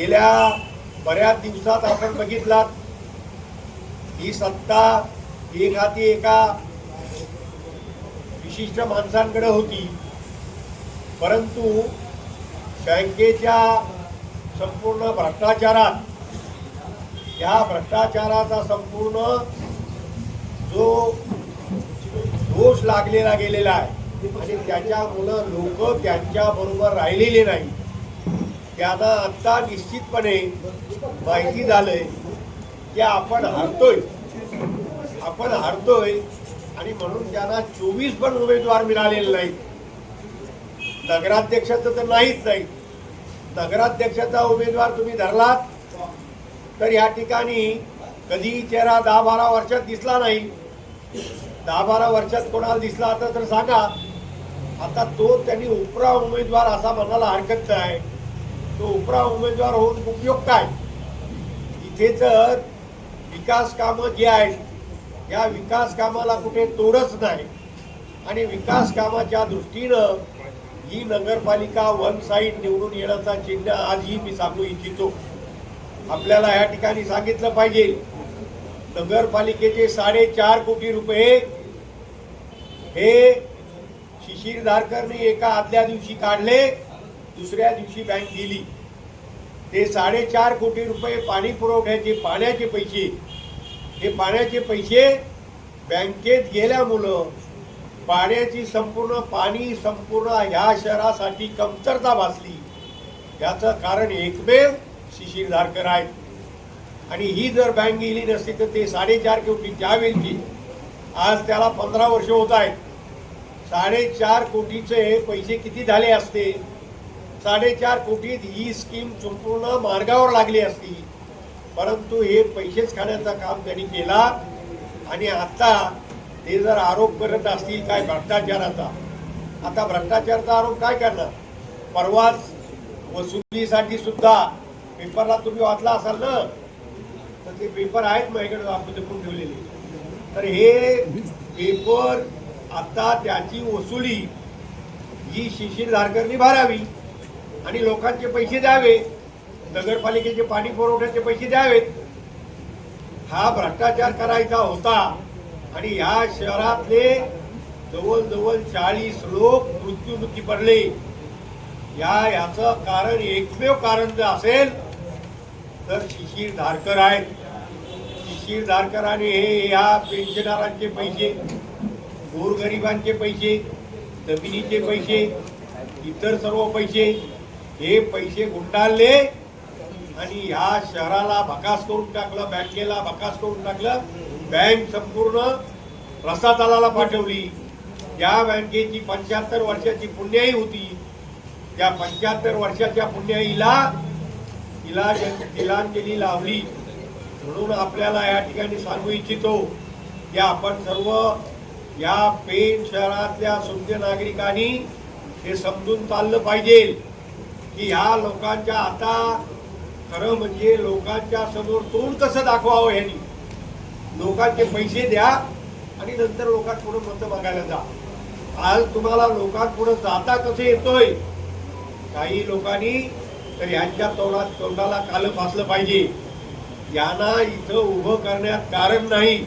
गेल्या बऱ्याच दिवसात आपण बघितलात ही सत्ता एक हाती एका विशिष्ट माणसांकडे होती. परंतु बँकेच्या संपूर्ण भ्रष्टाचारात या भ्रष्टाचाराचा संपूर्ण जो दोष लागलेला गेलेला आहे आणि त्याच्यामुळं लोक त्यांच्या बरोबर राहिलेले नाही त्यांना आता निश्चितपणे माहिती झालंय की आपण हारतोय. आपण हारतोय आणि म्हणून त्यांना चोवीस पण उमेदवार मिळालेले नाहीत. नगराध्यक्षाचं तर नाहीच नाही नगराध्यक्षाचा उमेदवार तुम्ही धरलात तर या ठिकाणी कधीही चेहरा दहा बारा वर्षात दिसला नाही. दहा बारा वर्षात कोणाला दिसला आता तर सांगा. आता तो त्यांनी उपरा उमेदवार असा म्हणायला हरकत नाही. तो उपरा उमेदवार होऊन उपयोग काय? इथे तर विकास कामं जी आहेत या विकास कामाला कुठे तोडच नाही. आणि विकास कामाच्या दृष्टीनं ही नगरपालिका वन साईड निवडून येण्याचा चिन्ह आजही मी सांगू इच्छितो. आपल्याला या ठिकाणी सांगितलं पाहिजे नगरपालिकेचे साडेचार कोटी रुपये हे शिशिर धारकरने एका आदल्या दिवशी काढले. दुसऱ्या दिवशी बँक दिली ते साडेचार कोटी रुपये पाणी पुरवठ्याचे पाण्याचे पैसे. हे पाण्याचे पैसे बँकेत गेल्यामुळं पाण्याची संपूर्ण पाणी संपूर्ण ह्या शहरासाठी कमतरता भासली. याचं कारण एकमेव शिशिर धारकर आहेत. आणि ही जर बँक गेली नसती तर ते साडेचार कोटी त्यावेळची आज त्याला पंधरा वर्ष होत आहेत. साडेचार कोटीचे पैसे किती झाले असते? साडेचार कोटीत ही स्कीम संपूर्ण मार्गावर लागली असती. परंतु हे पैसेच खाण्याचं काम त्यांनी केला आणि आता ते जर आरोप करत असतील काय भ्रष्टाचाराचा? आता भ्रष्टाचाराचा आरोप काय करणार? परवाच वसुलीसाठी सुद्धा पेपरला तुम्ही वाचला असाल ना? तर ते पेपर आहेत माझ्याकडे आपण जपून ठेवलेले. तर हे पेपर आता त्याची वसुली ही शिशिर धारकरनी भरावी. आणि लोकांचे पैसे द्यावे नगरपालिकेचे पाणी पुरवठ्याचे पैसे द्यावेत. हा भ्रष्टाचार करायचा होता आणि ह्या शहरातले जवळजवळ चाळीस लोक मृत्युमुखी पडले. या याचं कारण एकमेव कारण जर असेल तर शिशिर धारकर आहेत. शिशिर धारकराने हे या पेन्शनरांचे पैसे गोरगरिबांचे पैसे जमिनीचे पैसे इतर सर्व पैसे हे पैसे गुंडाळले आणि ह्या शहराला भकास करून टाकलं बँकेला भकास करून टाकलं. बँक संपूर्ण रसातलाला पाठवली. ज्या बँकेची पंच्याहत्तर वर्षाची पुण्याई होती. त्या पंच्याहत्तर वर्षाच्या पुण्याईला तिला तिलांजली लावली. म्हणून आपल्याला या ठिकाणी सांगू इच्छितो की आपण सर्व या पेन शहरातल्या सुज्ञ नागरिकांनी हे समजून चाललं पाहिजे. की ह्या लोकांच्या आता खरं म्हणजे लोकांच्या समोर तोंड कसं दाखवावं ह्यांनी? लोकांचे पैसे द्या आणि नंतर लोकांपुढे मतं मागायला जा. आज तुम्हाला लोकांपुढे जाता कसं येतोय? काही लोकांनी तर ह्यांच्या तोंडात तोंडाला कालं फासलं पाहिजे. यांना इथं उभं करण्यात कारण नाही.